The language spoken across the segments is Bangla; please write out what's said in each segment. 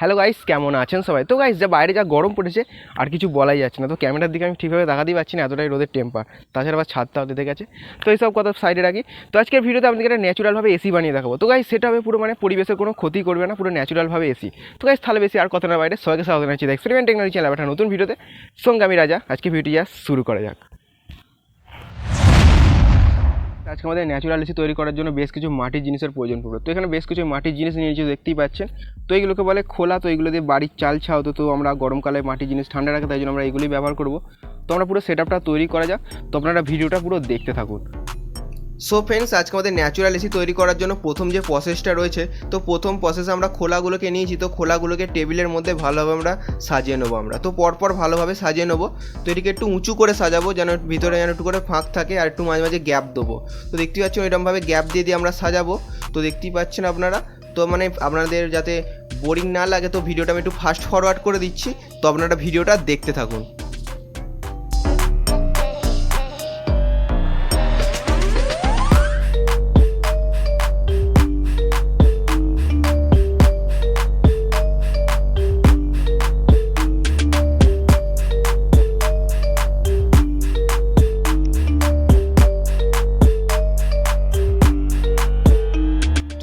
হ্যালো গাইস কেমন আছেন সবাই? তো গাইস যা বাইরে যা গরম পড়েছে, আর কিছু বলাই যাচ্ছে না। তো ক্যামেরার দিকে আমি ঠিকভাবে দেখাতেই পাচ্ছি না, এতটাই রোদের টেম্পার তাছাড়া আবার ছাদটাও দিতে গেছে তো এইসব কথা সাইডে রাখি। তো আজকের ভিডিওতে আপনাদের একটা ন্যাচুরালভাবে এসি বানিয়ে দেখাবো। তো গাইস সেটা হবে পুরো মানে পরিবেশের কোনো ক্ষতি করবে না, পুরো ন্যাচুরালভাবে এসি তো গাইস তাহলে বেশি আর কথা না বাইরে সবাইকে স্বাগত জানাচ্ছি। এক্সপেরিমেন্ট টেকনোলজি চ্যানেল একটা নতুন ভিডিওতে। সঙ্গে আমি রাজা, আজকে ভিডিওটি যা শুরু করা যাক। আজকে আমাদের ন্যাচুরাল এসি তৈরি করার জন্য বেশ কিছু মাটির জিনিসের প্রয়োজন পড়বে। তো এখানে বেশ কিছু মাটির জিনিস নিয়ে নিয়েছি দেখতেই পাচ্ছেন। তো এইগুলোকে বলে খোলা, তো এইগুলো দিয়ে বাড়ির চাল ছাও, তো তো আমরা গরমকালে মাটির জিনিস ঠান্ডা রাখে, তাই জন্য আমরা এগুলোই ব্যবহার করব। তো আমরা পুরো সেট তৈরি করা যাক। তো আপনারা ভিডিওটা পুরো দেখতে থাকুন। সো ফ্রেন্ডস আজকে আমাদের ন্যাচুরাল এসি তৈরি করার জন্য প্রথম যে প্রসেসটা রয়েছে, তো প্রথম প্রসেস আমরা খোলাগুলোকে নিয়েছি, তো খোলাগুলোকে টেবিলের মধ্যে ভালোভাবে আমরা সাজিয়ে নেব আমরা। তো পরপর ভালোভাবে সাজিয়ে নেব, তো এটিকে একটু উঁচু করে সাজাবো, যেন ভিতরে যেন একটু করে ফাঁক থাকে আর একটু মাঝে মাঝে গ্যাপ দেবো। তো দেখতেই পাচ্ছেন এরকমভাবে গ্যাপ দিয়ে দিয়ে আমরা সাজাবো। তো দেখতেই পাচ্ছেন আপনারা, তো মানে আপনাদের যাতে বোরিং না লাগে, তো ভিডিওটা আমি একটু ফাস্ট ফরওয়ার্ড করে দিচ্ছি। তো আপনারা ভিডিওটা দেখতে থাকুন।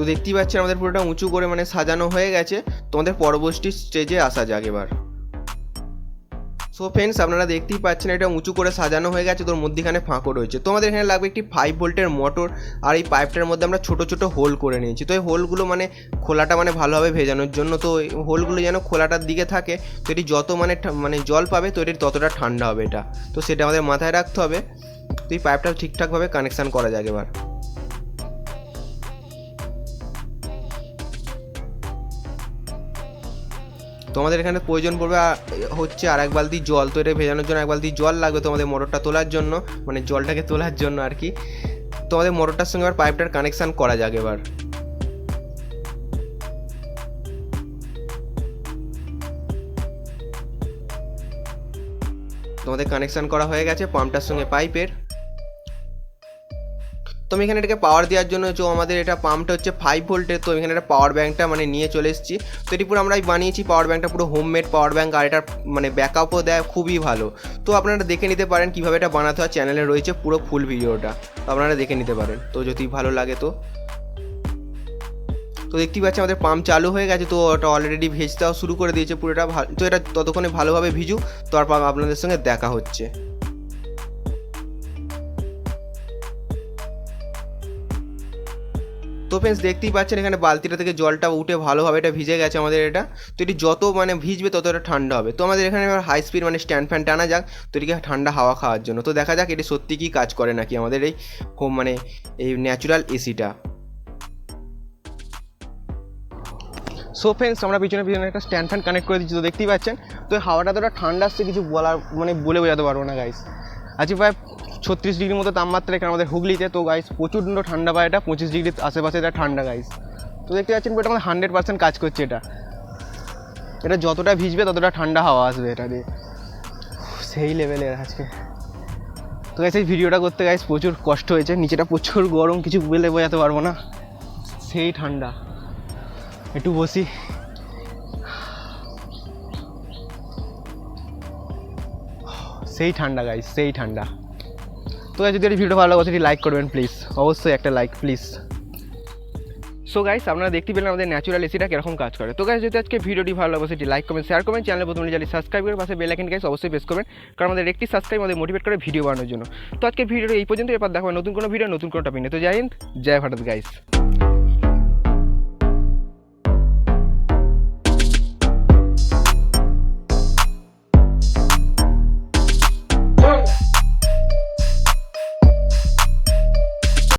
দেখতেই পাচ্ছেন আমাদের পুরোটা উঁচু করে মানে সাজানো হয়ে গেছে। তোমাদের পরবর্তী স্টেজে আসা যাক এবার। সো ফ্রেন্ডস আপনারা দেখতেই পাচ্ছেন এটা উঁচু করে সাজানো হয়ে গেছে, তোর মধ্যেখানে ফাঁকও রয়েছে। তো আমাদের এখানে লাগবে একটি ফাইভ ভোল্টের মোটর আর এই পাইপটার মধ্যে আমরা ছোটো ছোটো হোল করে নিয়েছি। তো এই হোলগুলো মানে খোলাটা মানে ভালোভাবে ভেজানোর জন্য, তো এই হোলগুলো যেন খোলাটার দিকে থাকে, তো এটি যত মানে মানে জল পাবে, তো এটি ততটা ঠান্ডা হবে এটা। তো সেটা আমাদের মাথায় রাখতে হবে। তো এই পাইপটা ঠিকঠাকভাবে কানেকশান করা যাক এবার। তো আমাদের এখানে প্রয়োজন পড়বে হচ্ছে আর এক বালতি জল তো এটা ভেজানোর জন্য এক বালতি জল লাগবে তোমাদের মোটরটা তোলার জন্য মানে জলটাকে তোলার জন্য আর কি। তোমাদের মোটরটার সঙ্গে এবার পাইপটার কানেকশান করা যাক এবার। তোমাদের কানেকশান করা হয়ে গেছে পাম্পটার সঙ্গে পাইপের তো আমি এখানে এটাকে পাওয়ার দেওয়ার জন্য তো আমাদের এটা পাম্পটা হচ্ছে ফাইভ ভোল্টের তো এখানে একটা পাওয়ার ব্যাঙ্কটা মানে নিয়ে চলে এসেছি। তো এটি পুরো আমরাই বানিয়েছি পাওয়ার ব্যাঙ্কটা পুরো হোমমেড পাওয়ার ব্যাঙ্ক আর এটার মানে ব্যাকআপও দেয়, খুবই ভালো। তো আপনারা দেখে নিতে পারেন কীভাবে এটা বানাতে হয় চ্যানেলে রয়েছে পুরো ফুল ভিডিওটা তো আপনারা দেখে নিতে পারেন। তো যদি ভালো লাগে তো। তো দেখতেই পাচ্ছি আমাদের পাম্প চালু হয়ে গেছে, তো ওটা অলরেডি ভেজতেও শুরু করে দিয়েছে পুরোটা ভালো তো এটা ততক্ষণে ভালোভাবে ভিজু তারপর আপনাদের সঙ্গে দেখা হচ্ছে। তো ফ্রেন্ডস দেখতেই পাচ্ছেন এখানে বালতিটা থেকে জলটা উঠে ভালোভাবে এটা ভিজে গেছে আমাদের এটা। তো এটি যত মানে ভিজবে তত এটা ঠান্ডা হবে। তো আমাদের এখানে এবার হাই স্পিড মানে স্ট্যান্ড ফ্যান টানা যাক, তো এটিকে ঠান্ডা হাওয়া খাওয়ার জন্য। তো দেখা যাক এটি সত্যি কি কাজ করে নাকি আমাদের এই হোম মানে এই ন্যাচুরাল এসিটা সো ফ্রেন্ডস আমরা পিছনে পিছনে একটা স্ট্যান্ড ফ্যান কানেক্ট করে দিচ্ছি, তো দেখতেই পাচ্ছেন। তো হাওয়াটা তো ঠান্ডা আসছে, কিছু বলার মানে বলে বোঝাতে পারব না গাইস আজকে প্রায় ছত্রিশ ডিগ্রির মতো তাপমাত্রা এখানে আমাদের হুগলিতে। তো গাইস প্রচণ্ড ঠান্ডা পায় এটা পঁচিশ ডিগ্রির আশেপাশে এটা ঠান্ডা গাইস তো দেখতে পাচ্ছেন এটা আমাদের হান্ড্রেড পার্সেন্ট কাজ করছে এটা। এটা যতটা ভিজবে ততটা ঠান্ডা হাওয়া আসবে এটা দিয়ে। সেই লেভেলের আজকে। তো গাইস এই ভিডিওটা করতে গাইস প্রচুর কষ্ট হয়েছে। নিচেটা প্রচুর গরম, কিছু বলে বোঝাতে পারব না। সেই ঠান্ডা। একটু বসি। সেই ঠান্ডা গাইস সেই ঠান্ডা। তো যদি এই ভিডিও ভালো লাগে, সেটি লাইক করবেন প্লিজ অবশ্যই একটা লাইক প্লিজ সো গাইস আপনারা দেখতে পেলেন আমাদের ন্যাচুরাল এসিটা কীরকম কাজ করে। তো গাইস যদি আজকে ভিডিওটি ভালো লাগে, সেটি লাইক করবেন শেয়ার করবেন। চ্যানেল প্রথমে জানি সাবস্ক্রাইব করে পাশে বেল আইকন গাইস অবশ্যই প্রেস করবেন। কারণ আমাদের একটি সাবস্ক্রাইব আমাদের মোটিভেট করে ভিডিও বানানোর জন্য। তো আজকে ভিডিওটা এই পর্যন্ত এরপর দেখা হবে নতুন কোনো ভিডিও নতুন কোনো টপিক নিয়ে। তো জয় হিন্দ, জয় ভারত গাইস